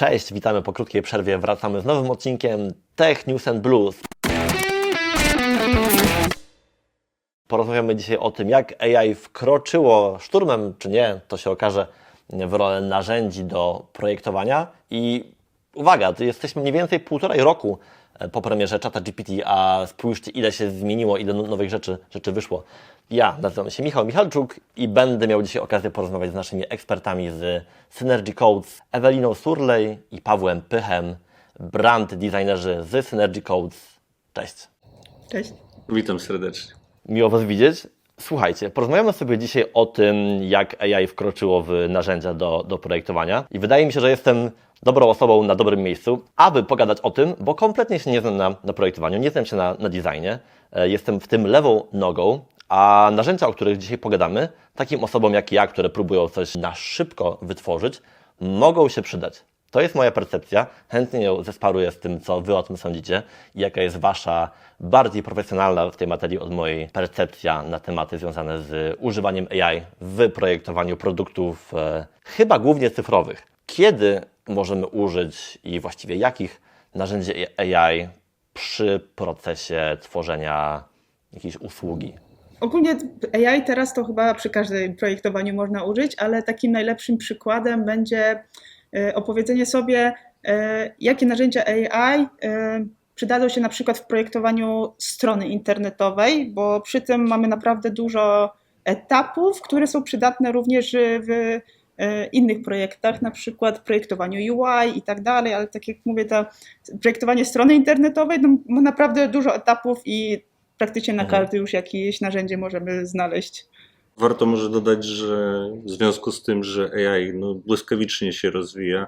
Cześć, witamy po krótkiej przerwie. Wracamy z nowym odcinkiem Tech News and Blues. Porozmawiamy dzisiaj o tym, jak AI wkroczyło szturmem, czy nie, to się okaże, w rolę narzędzi do projektowania. I uwaga, jesteśmy mniej więcej półtorej roku po premierze czata GPT, a spójrzcie, ile się zmieniło, ile no- nowych rzeczy, rzeczy wyszło. Ja nazywam się Michał Michalczuk i będę miał dzisiaj okazję porozmawiać z naszymi ekspertami z Synergy Codes, Eweliną Surlej i Pawłem Pychem, brand designerzy z Synergy Codes. Cześć. Cześć. Witam serdecznie. Miło Was widzieć. Słuchajcie, porozmawiamy sobie dzisiaj o tym, jak AI wkroczyło w narzędzia do, do projektowania. I wydaje mi się, że jestem dobrą osobą na dobrym miejscu, aby pogadać o tym, bo kompletnie się nie znam na, na projektowaniu, nie znam się na, na designie. E, Jestem w tym lewą nogą, a narzędzia, o których dzisiaj pogadamy, takim osobom jak ja, które próbują coś na szybko wytworzyć, mogą się przydać. To jest moja percepcja. Chętnie ją zesparuję z tym, co Wy o tym sądzicie i jaka jest Wasza bardziej profesjonalna w tej materii od mojej percepcja na tematy związane z używaniem AI w projektowaniu produktów, e, chyba głównie cyfrowych. Kiedy możemy użyć i właściwie jakich narzędzi AI przy procesie tworzenia jakiejś usługi? Ogólnie AI teraz to chyba przy każdym projektowaniu można użyć, ale takim najlepszym przykładem będzie opowiedzenie sobie, e, jakie narzędzia AI e, przydadzą się na przykład w projektowaniu strony internetowej, bo przy tym mamy naprawdę dużo etapów, które są przydatne również w e, innych projektach, na przykład projektowaniu UI i tak dalej, ale tak jak mówię, to projektowanie strony internetowej no, ma naprawdę dużo etapów i praktycznie na Mhm. każdy już jakieś narzędzie możemy znaleźć. Warto może dodać, że w związku z tym, że AI no, błyskawicznie się rozwija,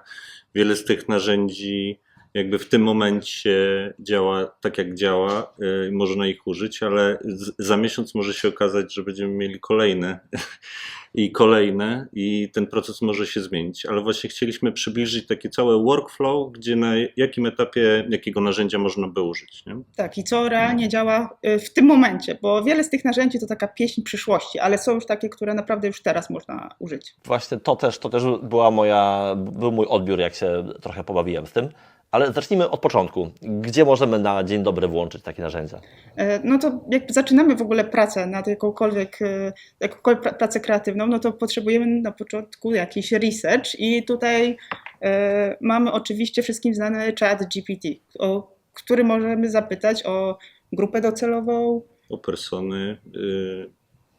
wiele z tych narzędzi jakby w tym momencie działa tak, jak działa, yy, można ich użyć, ale z, za miesiąc może się okazać, że będziemy mieli kolejne i kolejne i ten proces może się zmienić, ale właśnie chcieliśmy przybliżyć taki cały workflow, gdzie na jakim etapie jakiego narzędzia można by użyć. Nie? Tak, i co realnie działa y, w tym momencie, bo wiele z tych narzędzi to taka pieśń przyszłości, ale są już takie, które naprawdę już teraz można użyć. Właśnie to też, to też była moja, był mój odbiór, jak się trochę pobawiłem z tym. Ale zacznijmy od początku. Gdzie możemy na dzień dobry włączyć takie narzędzia? E, No to jak zaczynamy w ogóle pracę nad jakąkolwiek, e, jakąkolwiek pra- pracę kreatywną, no to potrzebujemy na początku jakiś research i tutaj e, mamy oczywiście wszystkim znany chat GPT, o który możemy zapytać o grupę docelową, o persony. y,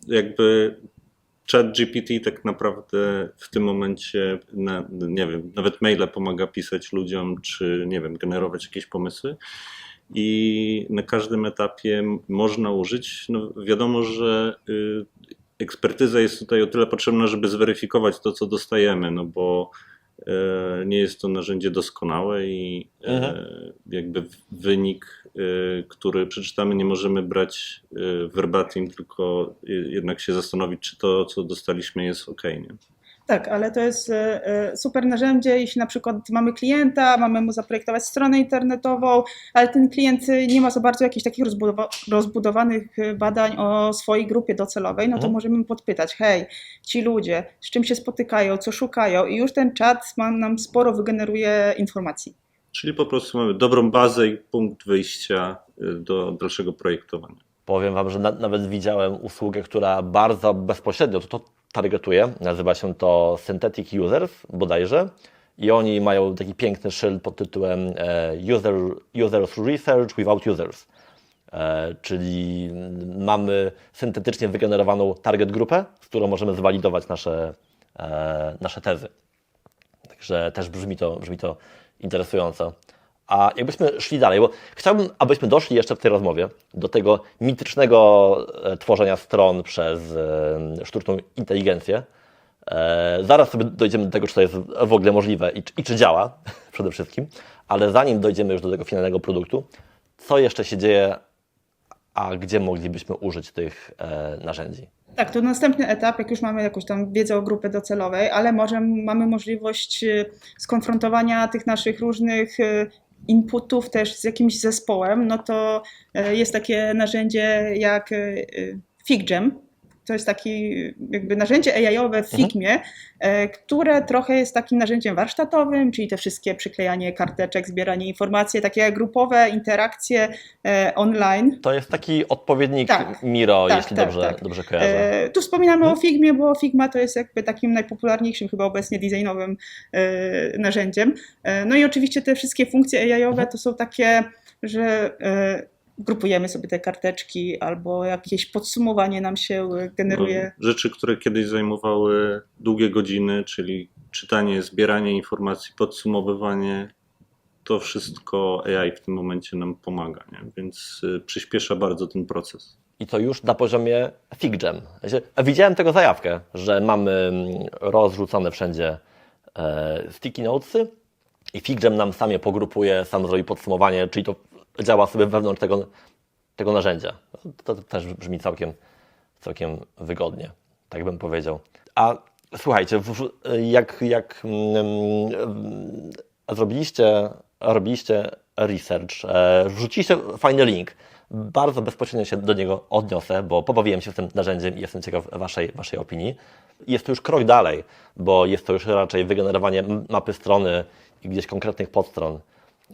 Jakby chat GPT tak naprawdę w tym momencie, na, nie wiem, nawet maile pomaga pisać ludziom, czy nie wiem, generować jakieś pomysły. I na każdym etapie można użyć. No wiadomo, że y, ekspertyza jest tutaj o tyle potrzebna, żeby zweryfikować to, co dostajemy, no bo nie jest to narzędzie doskonałe i e, Mhm. jakby wynik, e, który przeczytamy, nie możemy brać e, verbatim, tylko e, jednak się zastanowić, czy to, co dostaliśmy, jest ok. Nie? Tak, ale to jest e, e, super narzędzie, jeśli na przykład mamy klienta, mamy mu zaprojektować stronę internetową, ale ten klient e, nie ma za bardzo jakichś takich rozbudowa- rozbudowanych badań o swojej grupie docelowej, no to Mhm. możemy podpytać, hej, ci ludzie, z czym się spotykają, co szukają i już ten czat ma, nam sporo wygeneruje informacji. Czyli po prostu mamy dobrą bazę i punkt wyjścia do dalszego projektowania. Powiem Wam, że na, nawet widziałem usługę, która bardzo bezpośrednio to, to targetuje. Nazywa się to Synthetic Users bodajże. I oni mają taki piękny szyld pod tytułem e, user, Users Research Without Users. E, czyli mamy syntetycznie wygenerowaną target grupę, z którą możemy zwalidować nasze, e, nasze tezy. Także też brzmi to, brzmi to interesująco. A jakbyśmy szli dalej, bo chciałbym, abyśmy doszli jeszcze w tej rozmowie do tego mitycznego e, tworzenia stron przez e, sztuczną inteligencję. E, Zaraz sobie dojdziemy do tego, czy to jest w ogóle możliwe i, czy- i czy działa przede wszystkim, ale zanim dojdziemy już do tego finalnego produktu, co jeszcze się dzieje, a gdzie moglibyśmy użyć tych narzędzi? Tak, to następny etap, jak już mamy jakąś tam wiedzę o grupie docelowej, ale może mamy możliwość skonfrontowania tych naszych różnych inputów też z jakimś zespołem, no to e, jest takie narzędzie jak e, FigJam, to jest taki jakby narzędzie AI-owe w Mhm. Figmie, e, które trochę jest takim narzędziem warsztatowym, czyli te wszystkie przyklejanie karteczek, zbieranie informacji, takie grupowe interakcje e, online. To jest taki odpowiednik Tak. Miro, Tak, jeśli tak, dobrze, tak. dobrze kojarzę. E, tu wspominamy Mhm. o Figmie, bo Figma to jest jakby takim najpopularniejszym chyba obecnie designowym narzędziem. No i oczywiście te wszystkie funkcje AI-owe Mhm. to są takie, że grupujemy sobie te karteczki albo jakieś podsumowanie nam się generuje. No, rzeczy, które kiedyś zajmowały długie godziny, czyli czytanie, zbieranie informacji, podsumowywanie, to wszystko AI w tym momencie nam pomaga, nie? więc y, przyspiesza bardzo ten proces. I to już na poziomie FigJam. Znaczy, Widziałem tego zajawkę, że mamy mm, rozrzucone wszędzie e, sticky notesy i FigJam nam sam je pogrupuje, sam zrobi podsumowanie, czyli to działa sobie wewnątrz tego, tego narzędzia. To, to też brzmi całkiem, całkiem wygodnie, tak bym powiedział. A słuchajcie, jak, jak mm, mm, zrobiliście, robiliście research, e, wrzuciliście fajny link, bardzo bezpośrednio się do niego odniosę, bo pobawiłem się tym narzędziem i jestem ciekaw Waszej, waszej opinii. Jest to już krok dalej, bo jest to już raczej wygenerowanie mapy strony i gdzieś konkretnych podstron.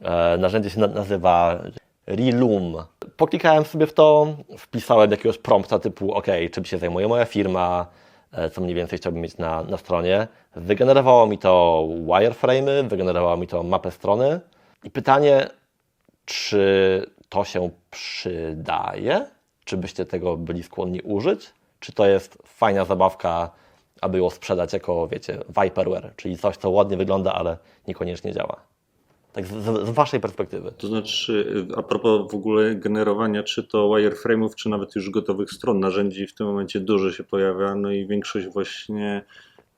E, Narzędzie się na- nazywa Reloom. Poklikałem sobie w to, wpisałem jakiegoś prompta typu OK, czym się zajmuje moja firma, e, co mniej więcej chciałbym mieć na, na stronie. Wygenerowało mi to wireframe'y, wygenerowało mi to mapę strony. I pytanie, czy to się przydaje? Czy byście tego byli skłonni użyć? Czy to jest fajna zabawka, aby ją sprzedać jako, wiecie, Viperware, czyli coś, co ładnie wygląda, ale niekoniecznie działa? Tak z, z, Waszej perspektywy. To znaczy, y, a propos w ogóle generowania czy to wireframe'ów, czy nawet już gotowych stron, narzędzi w tym momencie dużo się pojawia, no i większość właśnie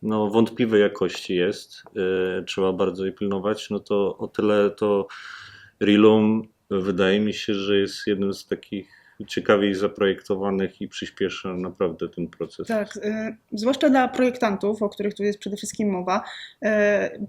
no, wątpliwej jakości jest, y, trzeba bardzo jej pilnować, no to o tyle to Reloom wydaje mi się, że jest jednym z takich ciekawiej zaprojektowanych i przyspiesza naprawdę ten proces. Tak, y, zwłaszcza dla projektantów, o których tu jest przede wszystkim mowa. Y,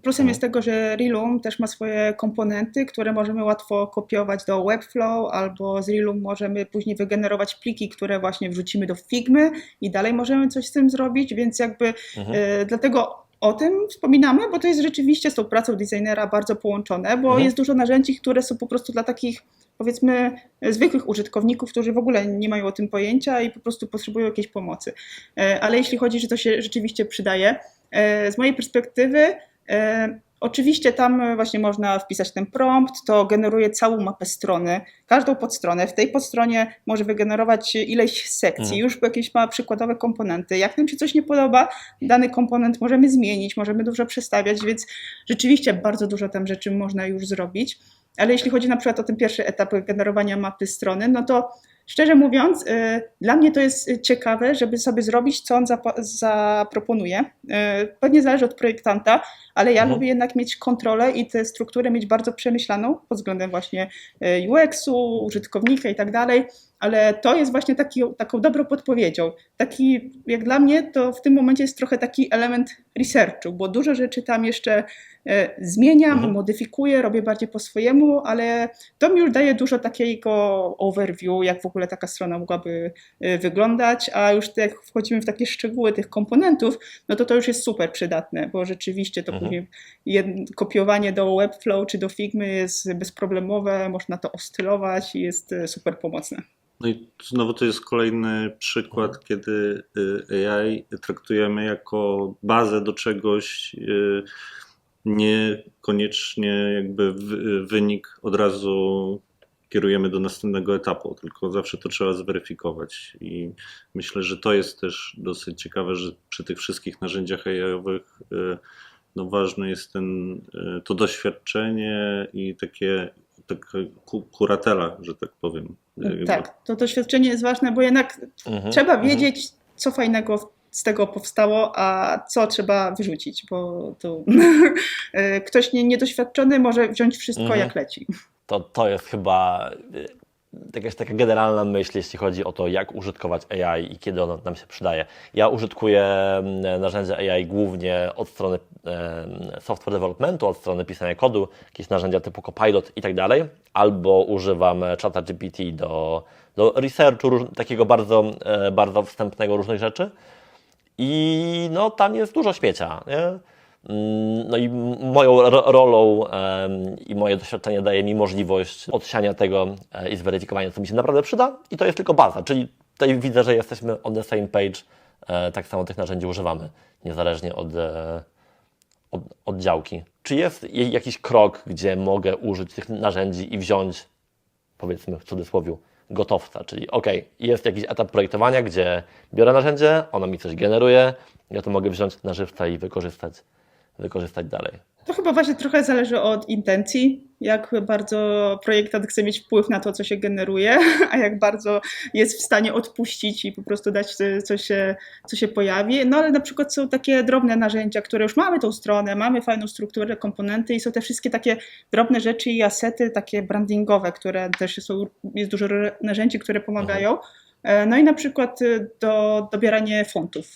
Plusem Mhm. jest tego, że Reloom też ma swoje komponenty, które możemy łatwo kopiować do Webflow, albo z Reloom możemy później wygenerować pliki, które właśnie wrzucimy do Figmy i dalej możemy coś z tym zrobić, więc jakby Mhm. y, dlatego o tym wspominamy, bo to jest rzeczywiście z tą pracą designera bardzo połączone, bo Mhm. jest dużo narzędzi, które są po prostu dla takich powiedzmy zwykłych użytkowników, którzy w ogóle nie mają o tym pojęcia i po prostu potrzebują jakiejś pomocy. E, Ale jeśli chodzi, że to się rzeczywiście przydaje, e, z mojej perspektywy, e, oczywiście tam właśnie można wpisać ten prompt, to generuje całą mapę strony, każdą podstronę. W tej podstronie może wygenerować ileś sekcji, Mhm. już jakieś ma przykładowe komponenty. Jak nam się coś nie podoba, dany komponent możemy zmienić, możemy dużo przestawiać, więc rzeczywiście bardzo dużo tam rzeczy można już zrobić. Ale jeśli chodzi na przykład o ten pierwszy etap generowania mapy strony, no to szczerze mówiąc, y, dla mnie to jest ciekawe, żeby sobie zrobić, co on zaproponuje. Y, Pewnie zależy od projektanta, ale ja Mhm. lubię jednak mieć kontrolę i tę strukturę mieć bardzo przemyślaną pod względem właśnie y, UX-u, użytkownika i tak dalej. Ale to jest właśnie taki, taką dobrą podpowiedzią. Taki, jak dla mnie, to w tym momencie jest trochę taki element researchu, bo dużo rzeczy tam jeszcze e, zmieniam, Mhm. modyfikuję, robię bardziej po swojemu, ale to mi już daje dużo takiego overview, jak w ogóle taka strona mogłaby e, wyglądać, a już jak wchodzimy w takie szczegóły tych komponentów, no to to już jest super przydatne, bo rzeczywiście to Mhm. później kopiowanie do Webflow czy do Figmy jest bezproblemowe, można to ostylować i jest e, super pomocne. No i znowu to jest kolejny przykład, Mhm. kiedy y, AI traktujemy jako bazę do czegoś, y, niekoniecznie jakby wy- wynik od razu kierujemy do następnego etapu, tylko zawsze to trzeba zweryfikować. I myślę, że to jest też dosyć ciekawe, że przy tych wszystkich narzędziach AI-owych y, no ważne jest ten, to doświadczenie i takie, taka ku- kuratela, że tak powiem. Jakby- Tak, to doświadczenie jest ważne, bo jednak Mhm. Trzeba Mhm. wiedzieć, co fajnego z tego powstało, a co trzeba wyrzucić, bo to ktoś nie, niedoświadczony może wziąć wszystko Mhm. jak leci. To, to jest chyba jakaś taka generalna myśl, jeśli chodzi o to, jak użytkować AI i kiedy ono nam się przydaje. Ja użytkuję mm, narzędzia AI głównie od strony software developmentu, od strony pisania kodu, jakieś narzędzia typu Copilot i tak dalej, albo używam czata GPT do, do researchu, takiego bardzo, e, bardzo wstępnego różnych rzeczy. I no, tam jest dużo śmiecia. Nie? Mm, No i moją ro- rolą i moje doświadczenie daje mi możliwość odsiania tego e, i zweryfikowania, co mi się naprawdę przyda. I to jest tylko baza, czyli tutaj widzę, że jesteśmy on the same page. E, Tak samo tych narzędzi używamy, niezależnie od, e, od, od działki. Czy jest je- jakiś krok, gdzie mogę użyć tych narzędzi i wziąć, powiedzmy w cudzysłowie, gotowca, czyli ok, jest jakiś etap projektowania, gdzie biorę narzędzie, ono mi coś generuje, ja to mogę wziąć na żywca i wykorzystać, wykorzystać dalej. To chyba właśnie trochę zależy od intencji, jak bardzo projektant chce mieć wpływ na to, co się generuje, a jak bardzo jest w stanie odpuścić i po prostu dać, co- co się, co się pojawi. No ale na przykład są takie drobne narzędzia, które już mamy tą stronę, mamy fajną strukturę, komponenty i są te wszystkie takie drobne rzeczy i asety takie brandingowe, które też są, jest dużo narzędzi, które pomagają. E, No i na przykład y, do dobierania fontów.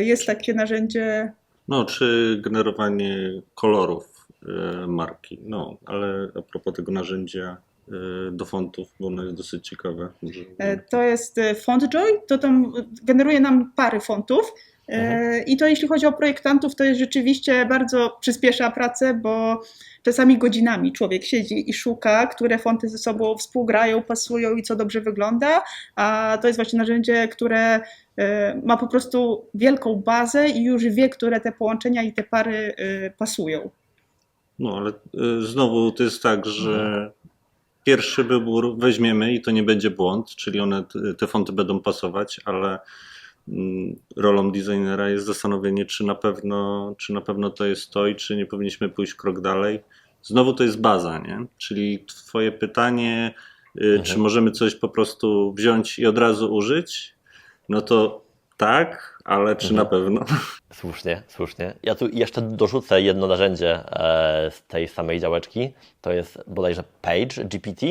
Jest takie narzędzie, No, czy generowanie kolorów e, marki. No, ale a propos tego narzędzia e, do fontów, bo ono jest dosyć ciekawe. E, To jest FontJoy, to tam generuje nam pary fontów. E, Mhm. I to jeśli chodzi o projektantów, to jest rzeczywiście bardzo przyspiesza pracę, bo czasami godzinami człowiek siedzi i szuka, które fonty ze sobą współgrają, pasują i co dobrze wygląda, a to jest właśnie narzędzie, które e, ma po prostu wielką bazę i już wie, które te połączenia i te pary e, pasują. No, ale znowu to jest tak, że pierwszy wybór weźmiemy i to nie będzie błąd, czyli one, te fonty będą pasować, ale rolą designera jest zastanowienie, czy na pewno, czy na pewno to jest to i czy nie powinniśmy pójść krok dalej. Znowu to jest baza, nie? Czyli twoje pytanie, y, czy możemy coś po prostu wziąć i od razu użyć, no to tak, ale czy na pewno? Słusznie, słusznie. Ja tu jeszcze dorzucę jedno narzędzie e, z tej samej działeczki. To jest bodajże Page GPT,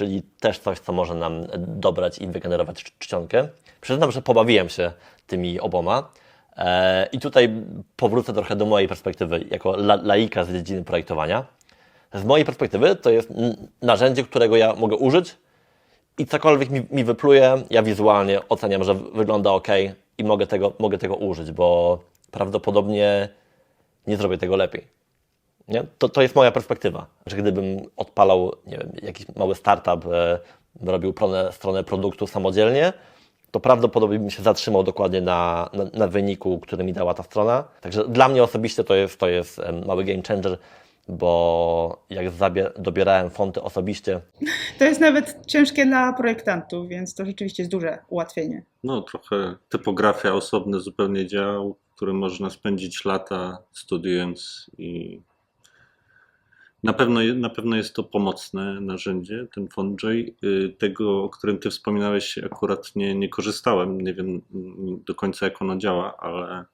czyli też coś, co może nam dobrać i wygenerować czc- czcionkę. Przyznam, że pobawiłem się tymi oboma. E, I tutaj powrócę trochę do mojej perspektywy jako la, laika z dziedziny projektowania. Z mojej perspektywy to jest narzędzie, którego ja mogę użyć i cokolwiek mi, mi wypluje, ja wizualnie oceniam, że wygląda ok i mogę tego, mogę tego użyć, bo prawdopodobnie nie zrobię tego lepiej. Nie? To, to jest moja perspektywa, że gdybym odpalał nie wiem, jakiś mały startup, e, robił stronę, stronę produktu samodzielnie, to prawdopodobnie bym się zatrzymał dokładnie na, na, na wyniku, który mi dała ta strona. Także dla mnie osobiście to jest, to jest mały game changer, bo jak zabie, dobierałem fonty osobiście, To jest nawet ciężkie dla projektantów, więc to rzeczywiście jest duże ułatwienie. No, trochę typografia, osobny zupełnie dział, który można spędzić lata studiując i na pewno, na pewno jest to pomocne narzędzie, ten FontJoy. Y, Tego, o którym ty wspominałeś, akurat nie, nie korzystałem. Nie wiem mm, do końca, jak ono działa, ale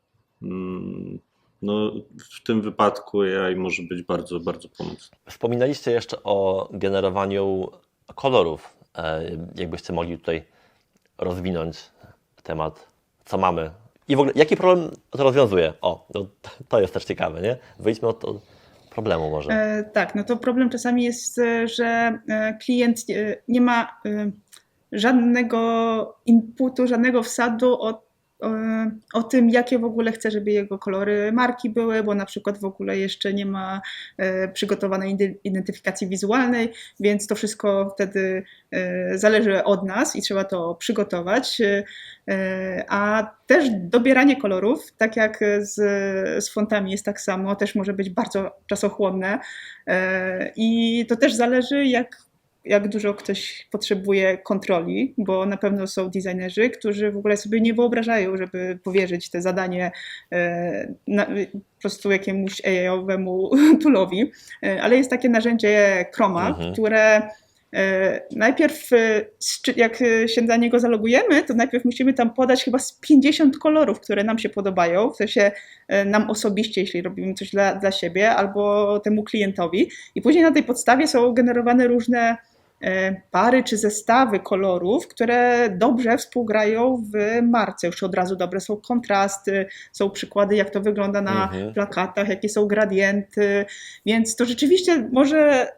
mm, no, w tym wypadku AI może być bardzo, bardzo pomocny. Wspominaliście jeszcze o generowaniu kolorów. E, Jakbyście mogli tutaj rozwinąć temat, co mamy. I w ogóle, jaki problem to rozwiązuje? O, no, to jest też ciekawe, nie? Wyjdźmy od od problemu może. E, tak, no to problem czasami jest, e, że e, klient nie ma żadnego inputu, żadnego wsadu o, o, tym, jakie w ogóle chce, żeby jego kolory marki były, bo na przykład w ogóle jeszcze nie ma e, przygotowanej identyfikacji wizualnej, więc to wszystko wtedy e, zależy od nas i trzeba to przygotować. E, A też dobieranie kolorów, tak jak z, z fontami jest tak samo, też może być bardzo czasochłonne. I to też zależy, jak, jak dużo ktoś potrzebuje kontroli, bo na pewno są designerzy, którzy w ogóle sobie nie wyobrażają, żeby powierzyć te zadanie e, na, po prostu jakiemuś AI-owemu toolowi. E, Ale jest takie narzędzie Chroma, Mhm. które E, Najpierw, jak się na niego zalogujemy, to najpierw musimy tam podać chyba z 50 kolorów, które nam się podobają, w sensie nam osobiście, jeśli robimy coś dla, dla siebie, albo temu klientowi. I później na tej podstawie są generowane różne pary czy zestawy kolorów, które dobrze współgrają w marce. Już od razu dobre są kontrasty, są przykłady, jak to wygląda na Mhm. plakatach, jakie są gradienty, więc to rzeczywiście może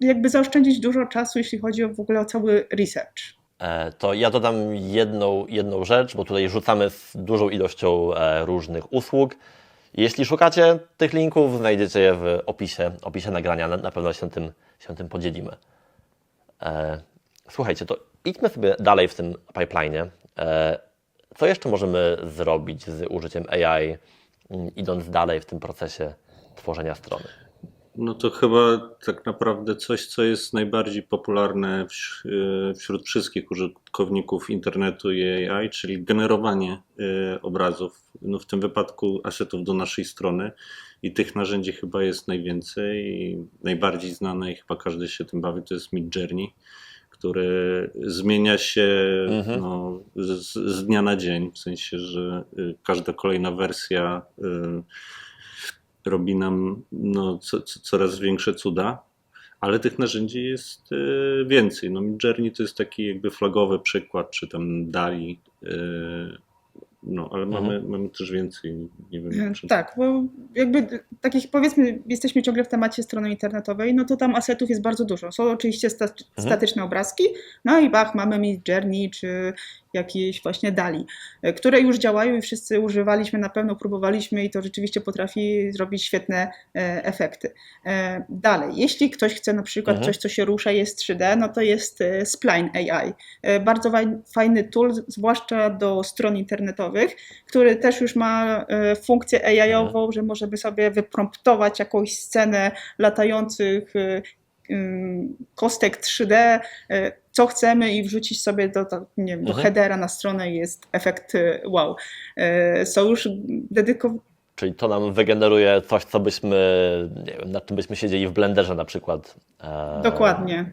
jakby zaoszczędzić dużo czasu, jeśli chodzi o w ogóle o cały research. E, To ja dodam jedną, jedną rzecz, bo tutaj rzucamy z dużą ilością e, różnych usług. Jeśli szukacie tych linków, znajdziecie je w opisie, opisie nagrania. Na, na pewno się tym, się tym podzielimy. E, Słuchajcie, to idźmy sobie dalej w tym pipeline'ie. E, Co jeszcze możemy zrobić z użyciem AI, m, idąc dalej w tym procesie tworzenia strony? No to chyba tak naprawdę coś, co jest najbardziej popularne y, wśród wszystkich użytkowników internetu i AI, czyli generowanie y, obrazów, no w tym wypadku asetów do naszej strony. I tych narzędzi chyba jest najwięcej i najbardziej znane i chyba każdy się tym bawi, to jest Midjourney, który zmienia się Mhm. no, z, z dnia na dzień, w sensie, że y, każda kolejna wersja y, robi nam no, co, co, coraz większe cuda, ale tych narzędzi jest e, więcej. No, Midjourney to jest taki jakby flagowy przykład, czy tam Dali, e, no, ale mamy, mamy też więcej. Nie wiem, czy... Tak, bo jakby takich powiedzmy, jesteśmy ciągle w temacie strony internetowej, no to tam asetów jest bardzo dużo. Są oczywiście sta statyczne obrazki, no i bach, mamy Mid Journey czy jakieś właśnie Dali, e, które już działają i wszyscy używaliśmy, na pewno próbowaliśmy i to rzeczywiście potrafi zrobić świetne e, efekty. E, dalej, jeśli ktoś chce na przykład Mhm. coś, co się rusza, jest 3D, no to jest e, Spline AI. E, bardzo faj- fajny tool, zwłaszcza do stron internetowych, który też już ma e, funkcję AI-ową, że możemy sobie wypromptować jakąś scenę latających e, kostek 3D, e, co chcemy i wrzucić sobie do, do, nie wiem, do Mhm. headera na stronę i jest efekt wow. Są już dedykowane Czyli to nam wygeneruje coś, co byśmy, nie wiem, nad czym byśmy siedzieli w blenderze na przykład. Dokładnie.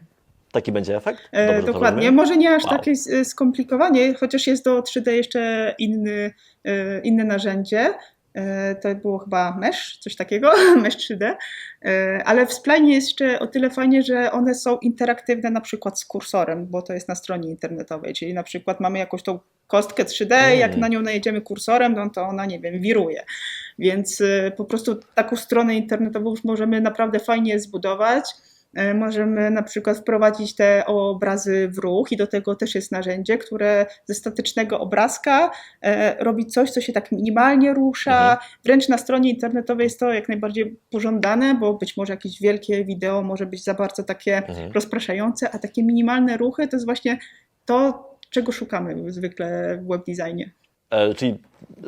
Taki będzie efekt? E, Dobrze dokładnie. Może nie aż Wow. takie skomplikowanie, chociaż jest do 3D jeszcze inny, e, inne narzędzie. E, To było chyba Mesh, coś takiego, Mesh 3D. E, Ale w Spline jest jeszcze o tyle fajnie, że one są interaktywne na przykład z kursorem, bo to jest na stronie internetowej, czyli na przykład mamy jakąś tą kostkę 3D, Mm. jak na nią najedziemy kursorem, no to ona, nie wiem, wiruje. Więc po prostu taką stronę internetową już możemy naprawdę fajnie zbudować. E, Możemy na przykład wprowadzić te obrazy w ruch i do tego też jest narzędzie, które ze statycznego obrazka e, robi coś, co się tak minimalnie rusza. Mhm. Wręcz na stronie internetowej jest to jak najbardziej pożądane, bo być może jakieś wielkie wideo może być za bardzo takie Mhm. rozpraszające, a takie minimalne ruchy to jest właśnie to, czego szukamy zwykle w webdesignie. E, czyli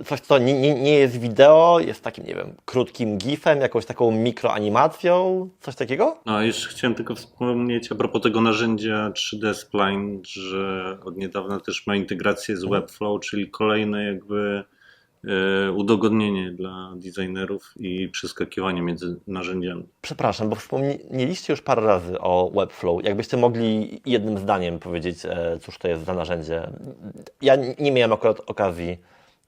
coś, co nie, nie, nie jest wideo, jest takim, nie wiem, krótkim gifem, jakąś taką mikroanimacją, coś takiego? No, jeszcze chciałem tylko wspomnieć a propos tego narzędzia 3D Spline, że od niedawna też ma integrację z Webflow, czyli kolejne jakby e, udogodnienie dla designerów i przeskakiwanie między narzędziami. Przepraszam, bo wspomnieliście już parę razy o Webflow. Jakbyście mogli jednym zdaniem powiedzieć, e, cóż to jest za narzędzie. Ja nie miałem akurat okazji,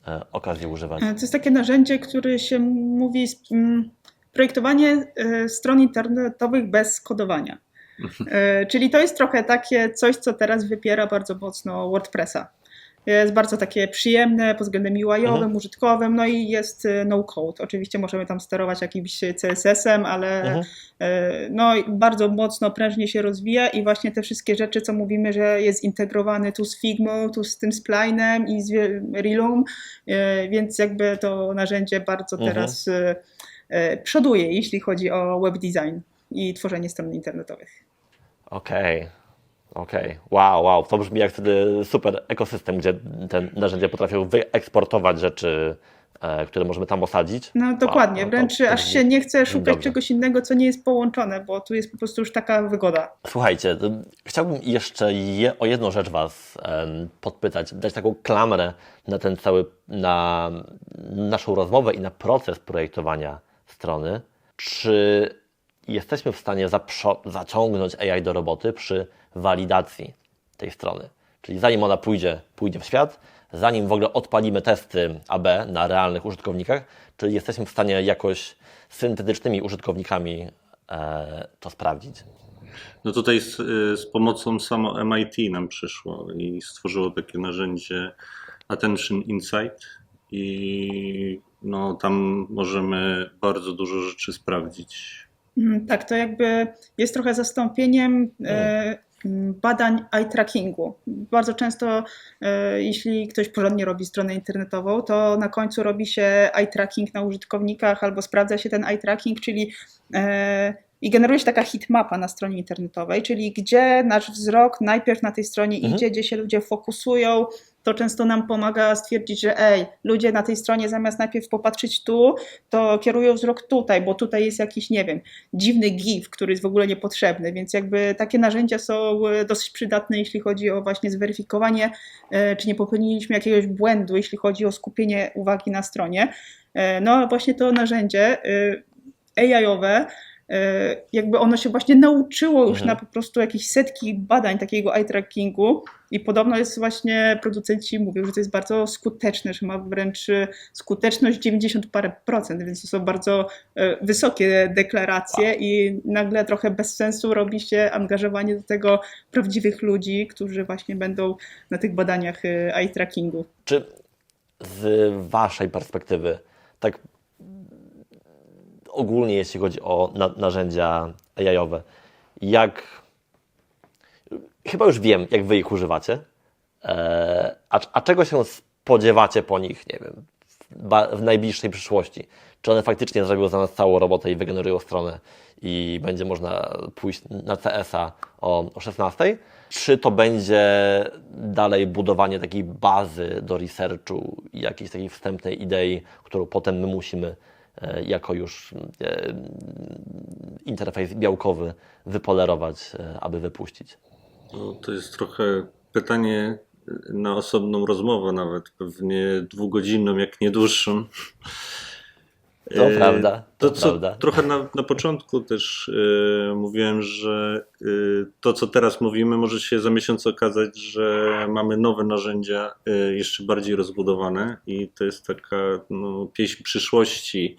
e, okazji używać. E, To jest takie narzędzie, które się mówi mm, projektowanie e, stron internetowych bez kodowania. E, Czyli to jest trochę takie coś, co teraz wypiera bardzo mocno WordPressa. Jest bardzo takie przyjemne pod względem UI-owym, Mhm. użytkowym, no i jest e, no code. Oczywiście możemy tam sterować jakimś CSS-em, ale Mhm. e, no i bardzo mocno prężnie się rozwija i właśnie te wszystkie rzeczy, co mówimy, że jest integrowany tu z Figmą, tu z tym Spline'em i z Reloom, e, więc jakby to narzędzie bardzo Mhm. teraz przoduje, jeśli chodzi o web design i tworzenie stron internetowych. Okej, okej. Wow, wow. To brzmi jak wtedy super ekosystem, gdzie te narzędzia potrafią wyeksportować rzeczy, e, które możemy tam osadzić. No dokładnie, Wow, no wręcz to aż się nie chce szukać dobrze. czegoś innego, co nie jest połączone, bo tu jest po prostu już taka wygoda. Słuchajcie, chciałbym jeszcze je, o jedną rzecz Was em, podpytać, dać taką klamrę na ten cały, na naszą rozmowę i na proces projektowania strony. Czy jesteśmy w stanie zaciągnąć AI do roboty przy walidacji tej strony? Czyli zanim ona pójdzie, pójdzie w świat, zanim w ogóle odpalimy testy AB na realnych użytkownikach, czyli jesteśmy w stanie jakoś syntetycznymi użytkownikami e, to sprawdzić? No tutaj z, y, z pomocą samo MIT nam przyszło i stworzyło takie narzędzie Attention Insight i no, tam możemy bardzo dużo rzeczy sprawdzić. Mhm, Tak, to jakby jest trochę zastąpieniem e, m, badań eye trackingu. Bardzo często, e, jeśli ktoś porządnie robi stronę internetową, to na końcu robi się eye tracking na użytkownikach albo sprawdza się ten eye tracking, czyli e, i generuje się taka hitmapa na stronie internetowej, czyli gdzie nasz wzrok najpierw na tej stronie Mhm. idzie, gdzie się ludzie fokusują. To często nam pomaga stwierdzić, że ej, ludzie na tej stronie zamiast najpierw popatrzeć tu, to kierują wzrok tutaj, bo tutaj jest jakiś, nie wiem, dziwny GIF, który jest w ogóle niepotrzebny, więc jakby takie narzędzia są e, dosyć przydatne, jeśli chodzi o właśnie zweryfikowanie, e, czy nie popełniliśmy jakiegoś błędu, jeśli chodzi o skupienie uwagi na stronie. E, No właśnie to narzędzie AI-owe, jakby ono się właśnie nauczyło już Mhm. na po prostu jakieś setki badań takiego eye trackingu i podobno jest właśnie, producenci mówią, że to jest bardzo skuteczne, że ma wręcz e, skuteczność 90 parę procent, więc to są bardzo e, wysokie deklaracje i nagle trochę bez sensu robi się angażowanie do tego prawdziwych ludzi, którzy właśnie będą na tych badaniach e, eye trackingu. Czy z Waszej perspektywy, tak ogólnie jeśli chodzi o na, narzędzia AI-owe, jak chyba już wiem, jak Wy ich używacie, e, a, a czego się spodziewacie po nich, nie wiem, w, w najbliższej przyszłości? Czy one faktycznie zrobią za nas całą robotę i wygenerują stronę i będzie można pójść na CS-a o, o 16? Czy to będzie dalej budowanie takiej bazy do researchu jakiejś takiej wstępnej idei, którą potem my musimy jako już e, interfejs białkowy wypolerować, e, aby wypuścić? No, to jest trochę pytanie na osobną rozmowę, nawet pewnie dwugodzinną, jak nie dłuższą. To E, prawda, to To, prawda. trochę na, na początku też e, mówiłem, że e, to, co teraz mówimy, może się za miesiąc okazać, że mamy nowe narzędzia e, jeszcze bardziej rozbudowane i to jest taka no, pieśń przyszłości.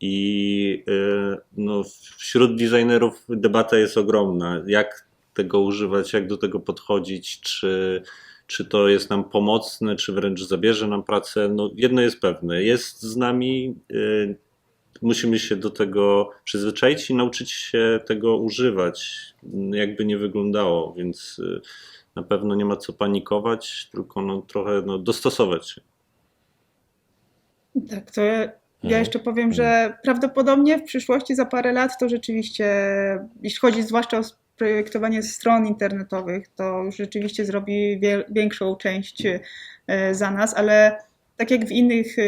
I e, no, wśród designerów debata jest ogromna. Jak tego używać, jak do tego podchodzić, czy, czy to jest nam pomocne, czy wręcz zabierze nam pracę. No, jedno jest pewne, jest z nami. Musimy się do tego przyzwyczaić i nauczyć się tego używać, jakby nie wyglądało, więc y, na pewno nie ma co panikować, tylko no, trochę no, dostosować się. Tak, to ja, ja Mhm. jeszcze powiem, że prawdopodobnie w przyszłości za parę lat to rzeczywiście, jeśli chodzi zwłaszcza o projektowanie stron internetowych, to już rzeczywiście zrobi większą część e, za nas, ale tak jak w innych e,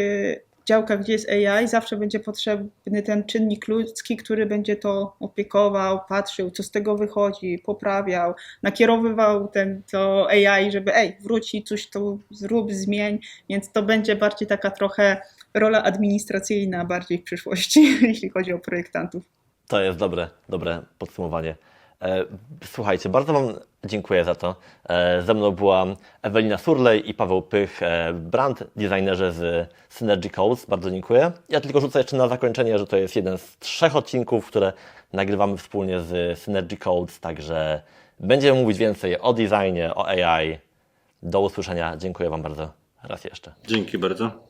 działkach, gdzie jest AI, zawsze będzie potrzebny ten czynnik ludzki, który będzie to opiekował, patrzył, co z tego wychodzi, poprawiał, nakierowywał ten, to AI, żeby ej, wróci, coś to zrób, zmień, więc to będzie bardziej taka trochę rola administracyjna bardziej w przyszłości, jeśli chodzi o projektantów. To jest dobre, dobre podsumowanie. E, Słuchajcie, bardzo Wam dziękuję za to. E, Ze mną była Ewelina Surlej i Paweł Pych, e, brand designerzy z Synergy Codes. Bardzo dziękuję. Ja tylko rzucę jeszcze na zakończenie, że to jest jeden z trzech odcinków, które nagrywamy wspólnie z Synergy Codes, także będziemy mówić więcej o designie, o AI. Do usłyszenia. Dziękuję Wam bardzo raz jeszcze. Dzięki bardzo.